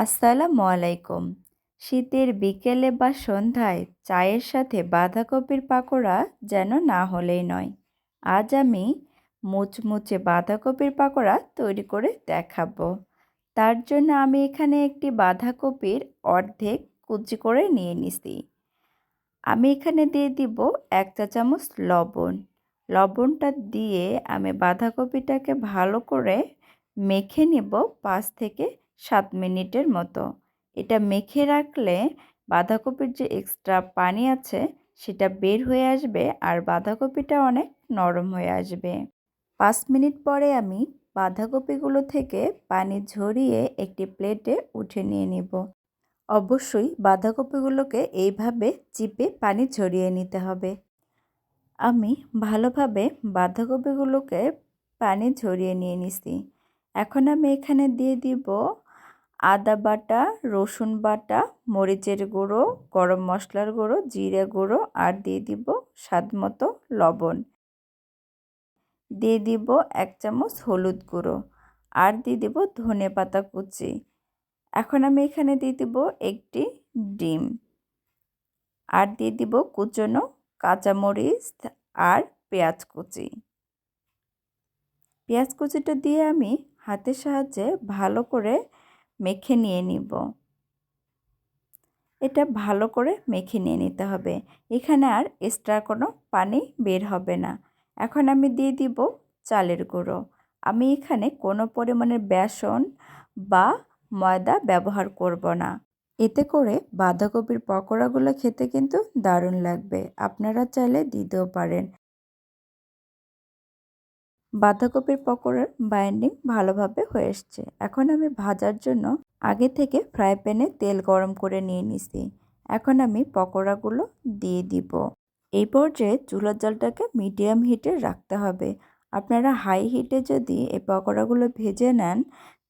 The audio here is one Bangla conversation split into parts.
আসসালামু আলাইকুম। শীতের বিকেলে বা সন্ধ্যায় চায়ের সাথে বাঁধাকপির পাকোড়া যেন না হলেই নয়। আজ আমি মুচমুচে বাঁধাকপির পাকোড়া তৈরি করে দেখাবো। তার জন্য আমি এখানে একটি বাঁধাকপির অর্ধেক কুচি করে নিয়ে নিছি। আমি এখানে দিয়ে দিব এক চা চামচ লবণ। লবণটা দিয়ে আমি বাঁধাকপিটাকে ভালো করে মেখে নেব পাঁচ থেকে সাত মিনিটের মতো। এটা মেখে রাখলে বাঁধাকপির যে এক্সট্রা পানি আছে, সেটা বের হয়ে আসবে আর বাঁধাকপিটা অনেক নরম হয়ে আসবে। পাঁচ মিনিট পরে আমি বাঁধাকপিগুলো থেকে পানি ঝরিয়ে একটি প্লেটে উঠে নিয়ে নিব। অবশ্যই বাঁধাকপিগুলোকে এইভাবে চিপে পানি ঝরিয়ে নিতে হবে। আমি ভালোভাবে বাঁধাকপিগুলোকে পানি ঝরিয়ে নিয়ে নিছি। এখন আমি এখানে দিয়ে দিব আদা বাটা, রসুন বাটা, মরিচের গুঁড়ো, গরম মশলার গুঁড়ো, জিরে গুঁড়ো আর দিয়ে দিব স্বাদ মতো লবণ। দিয়ে দিব এক চামচ হলুদ গুঁড়ো আর দিয়ে দিব ধনে পাতা কুচি। এখন আমি এখানে দিয়ে দিব একটি ডিম আর দিয়ে দিব কুচনো কাঁচামরিচ আর পেঁয়াজ কুচি। পেঁয়াজ কুচিটা দিয়ে আমি হাতের সাহায্যে ভালো করে মেখে নিয়ে নিব। এটা ভালো করে মেখে নিয়ে নিতে হবে। এখানে আর এক্সট্রা কোনো পানি বের হবে না। এখন আমি দিয়ে দিব চালের গুঁড়ো। আমি এখানে কোনো পরিমাণের বেসন বা ময়দা ব্যবহার করব না। এতে করে বাঁধাকপির পকোড়াগুলো খেতে কিন্তু দারুণ লাগবে। আপনারা চাইলে দিতেও পারেন। বাঁধাকপির পকোড়ার বাইন্ডিং ভালোভাবে হয়ে এসছে। এখন আমি ভাজার জন্য আগে থেকে ফ্রাই প্যানে তেল গরম করে নিয়ে নিছি। এখন আমি পকোড়াগুলো দিয়ে দিব। এই পর্যায়ে চুলার জলটাকে মিডিয়াম হিটে রাখতে হবে। আপনারা হাই হিটে যদি এই পকোড়াগুলো ভেজে নেন,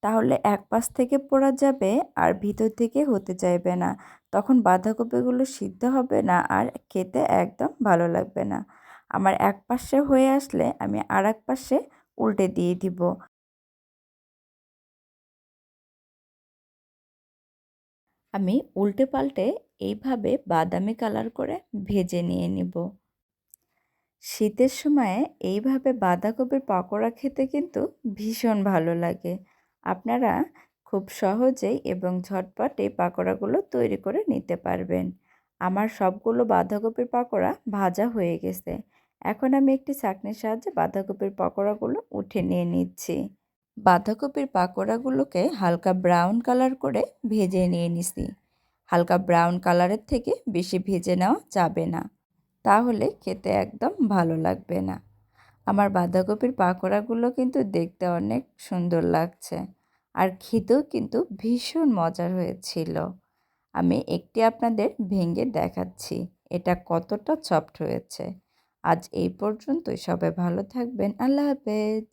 তাহলে এক পাশ থেকে পোড়া যাবে আর ভিতর থেকে হতে চাইবে না। তখন বাঁধাকপিগুলো সিদ্ধ হবে না আর খেতে একদম ভালো লাগবে না। আমার এক পাশে হয়ে আসলে আমি আর এক পাশে উল্টে দিয়ে দিব। আমি উল্টে পাল্টে এইভাবে বাদামি কালার করে ভেজে নিয়ে নিব। শীতের সময়ে এইভাবে বাঁধাকপির পকোড়া খেতে কিন্তু ভীষণ ভালো লাগে। আপনারা খুব সহজেই এবং ঝটপট এই পাকোড়াগুলো তৈরি করে নিতে পারবেন। আমার সবগুলো বাঁধাকপির পাকোড়া ভাজা হয়ে গেছে। এখন আমি একটি চাকনির সাহায্যে বাঁধাকপির পকোড়াগুলো উঠে নিয়ে নিচ্ছি। বাঁধাকপির পাকোড়াগুলোকে হালকা ব্রাউন কালার করে ভেজে নিয়ে নিছি। হালকা ব্রাউন কালারের থেকে বেশি ভেজে নেওয়া যাবে না। তাহলে খেতে একদম ভালো লাগবে না। আমার বাঁধাকপির পাকোড়াগুলো কিন্তু দেখতে অনেক সুন্দর লাগছে। আর খেতেও কিন্তু ভীষণ মজার হয়েছিল। আমি একটি আপনাদের ভেঙে দেখাচ্ছি। এটা কতটা সফট হয়েছে। আজ এই পর্যন্তই। সবাই ভালো থাকবেন। আল্লাহ হাফেজ।